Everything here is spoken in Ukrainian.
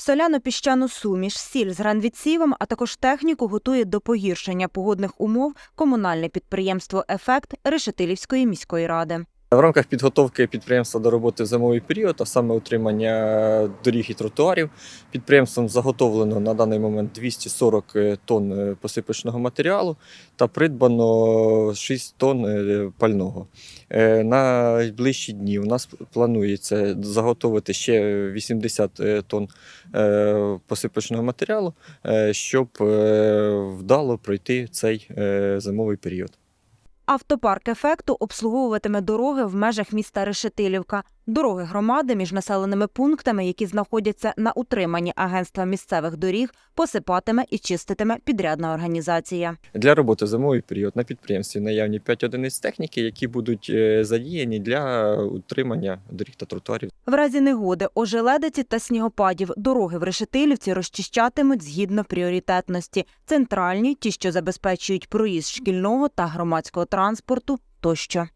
Соляно-піщану суміш, сіль з гранвідсівом, а також техніку готує до погіршення погодних умов комунальне підприємство Ефект Решетилівської міської ради. В рамках підготовки підприємства до роботи в зимовий період, а саме утримання доріг і тротуарів, підприємством заготовлено на даний момент 240 тонн е, посипочного матеріалу та придбано 6 тонн е, пального. Е, На найближчі дні у нас планується заготовити ще 80 тонн е, посипочного матеріалу, е, щоб е, вдало пройти цей е, зимовий період. Автопарк ефекту обслуговуватиме дороги в межах міста Решетилівка, дороги громади між населеними пунктами, які знаходяться на утриманні агентства місцевих доріг, посипатиме і чиститиме підрядна організація. Для роботи зимовий період на підприємстві наявні 5 одиниць техніки, які будуть е, задіяні для утримання доріг та тротуарів. В разі негоди, ожеледиці та снігопадів дороги в Решетилівці розчищатимуть згідно пріоритетності. Центральні, ті, що забезпечують проїзд шкільного та громадського транспорту тощо.